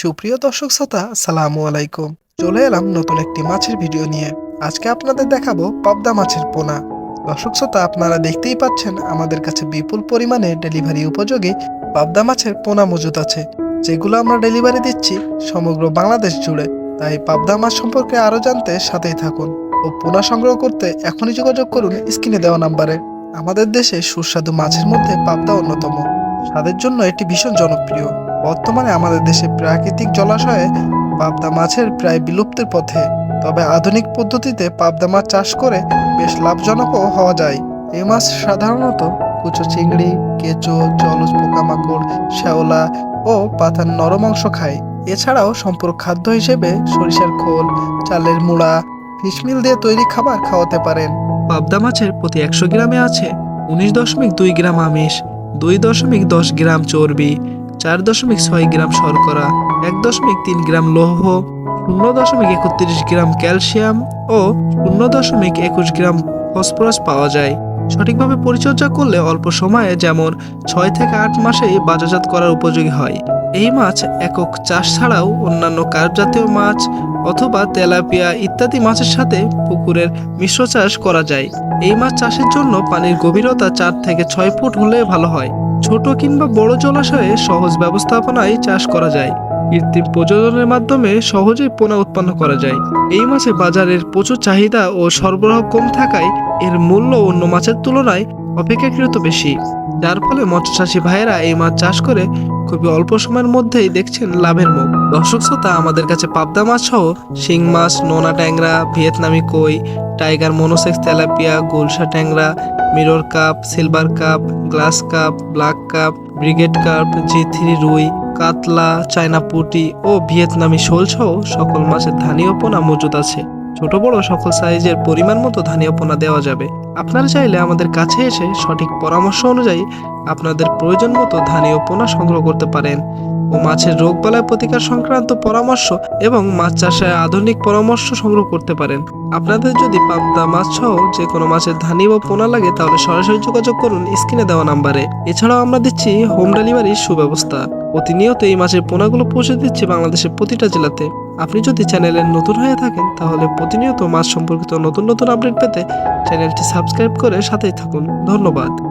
সুপ্রিয় দর্শক শ্রোতা, সালামু আলাইকুম। চলে এলাম নতুন একটি মাছের ভিডিও নিয়ে। আজকে আপনাদের দেখাবো পাবদা মাছের পোনা। দর্শক শ্রোতা, আপনারা দেখতেই পাচ্ছেন আমাদের কাছে বিপুল পরিমাণে ডেলিভারি উপযোগী পাবদা মাছের পোনা মজুদ আছে। যেগুলো আমরা ডেলিভারি দিচ্ছি সমগ্র বাংলাদেশ জুড়ে। তাই পাবদা মাছ সম্পর্কে আরও জানতে সাথেই থাকুন ও পোনা সংগ্রহ করতে এখনই যোগাযোগ করুন স্ক্রিনে দেওয়া নাম্বারে। আমাদের দেশে সুস্বাদু মাছের মধ্যে পাবদা অন্যতম। স্বাদের জন্য এটি ভীষণ জনপ্রিয়। বর্তমানে আমাদের দেশে প্রাকৃতিক জলাশয়ে পাবদা মাছের প্রায় বিলুপ্তির পথে, তবে আধুনিক পদ্ধতিতে পাবদা মাছ চাষ করে বেশ লাভজনকও হওয়া যায়। এই মাছ সাধারণত কুচো চিংড়ি, কেঁচো, জলজ পোকামাকড়, শ্যাওলা ও পাতার নরম অংশ খায়। এছাড়াও সম্পূরক খাদ্য হিসেবে সরিষার খোল, চালের মুড়া, ফিশমিল দিয়ে তৈরি খাবার খাওয়াতে পারেন। পাবদা মাছের প্রতি একশো গ্রামে আছে উনিশ দশমিক দুই গ্রাম আমিষ, দুই দশমিক দশ গ্রাম চর্বি চার দশমিক ছয় গ্রাম শর্করা, এক দশমিক তিন গ্রাম লৌহ, শূন্য দশমিক একত্রিশ গ্রাম ক্যালসিয়াম ও শূন্য দশমিক একুশ গ্রাম ফসফরাস পাওয়া যায়। সঠিকভাবে পরিচর্যা করলে অল্প সময়ে যেমন ছয় থেকে আট মাসেই বাজারজাত করার উপযোগী হয়। এই মাছ একক চাষ ছাড়াও অন্যান্য কার্প জাতীয় মাছ অথবা তেলাপিয়া ইত্যাদি মাছের সাথে পুকুরের মিশ্র চাষ করা যায়। এই মাছ চাষের জন্য পানির গভীরতা চার থেকে ছয় ফুট হলে ভালো হয়। ছোট কিংবা বড় জলাশয়ে সহজ ব্যবস্থাপনায় চাষ করা যায়। কৃত্রিম প্রজননের মাধ্যমে সহজেই পোনা উৎপন্ন করা যায়। এই মাছে বাজারের প্রচুর চাহিদা ও সরবরাহ কম থাকায় এর মূল্য অন্য মাছের তুলনায় অপেক্ষাকৃত বেশি। যার ফলে মৎস্যচাষী ভাইয়েরা এই মাছ চাষ করে খুবই অল্প সময়ের মধ্যেই দেখছেন লাভের মুখ। দর্শক শ্রোতা, আমাদের কাছে পাবদা মাছ সহ শিং মাছ, নোনা ট্যাংরা, ভিয়েতনামি কই, টাইগার মনোসেক্স তেলাপিয়া গোলসা ট্যাংরা, mirror carp, silver carp, glass carp, black carp, brigade carp G three রুই, কাতলা, চায়না পুটি ও ভিয়েতনামি শোল সহ সকল মাছের ধানীয় পোনা মজুদ আছে। ছোট বড় সকল সাইজের পরিমাণ মতো ধানীয় পোনা দেওয়া যাবে। আপনারা চাইলে আমাদের কাছে এসে সঠিক পরামর্শ অনুযায়ী আপনাদের প্রয়োজন মতো ধানীয় পোনা সংগ্রহ করতে পারেন ও মাছের রোগবালাই প্রতিকার সংক্রান্ত পরামর্শ এবং মাছ চাষে আধুনিক পরামর্শ সংগ্রহ করতে পারেন। আপনাদের যদি পাবদা মাছ সহ যে কোনো মাছের ধানি বা পোনা লাগে তাহলে সরাসরি যোগাযোগ করুন স্ক্রিনে দেওয়া নাম্বারে। এছাড়াও আমরা দিচ্ছি হোম ডেলিভারির সুব্যবস্থা। প্রতিনিয়ত এই মাছের পোনাগুলো পৌঁছে দিচ্ছে বাংলাদেশের প্রতিটা জেলাতে। আপনি যদি চ্যানেলে নতুন হয়ে থাকেন, তাহলে প্রতিনিয়ত মাছ সম্পর্কিত নতুন নতুন আপডেট পেতে চ্যানেলটি সাবস্ক্রাইব করে সাথেই থাকুন। ধন্যবাদ।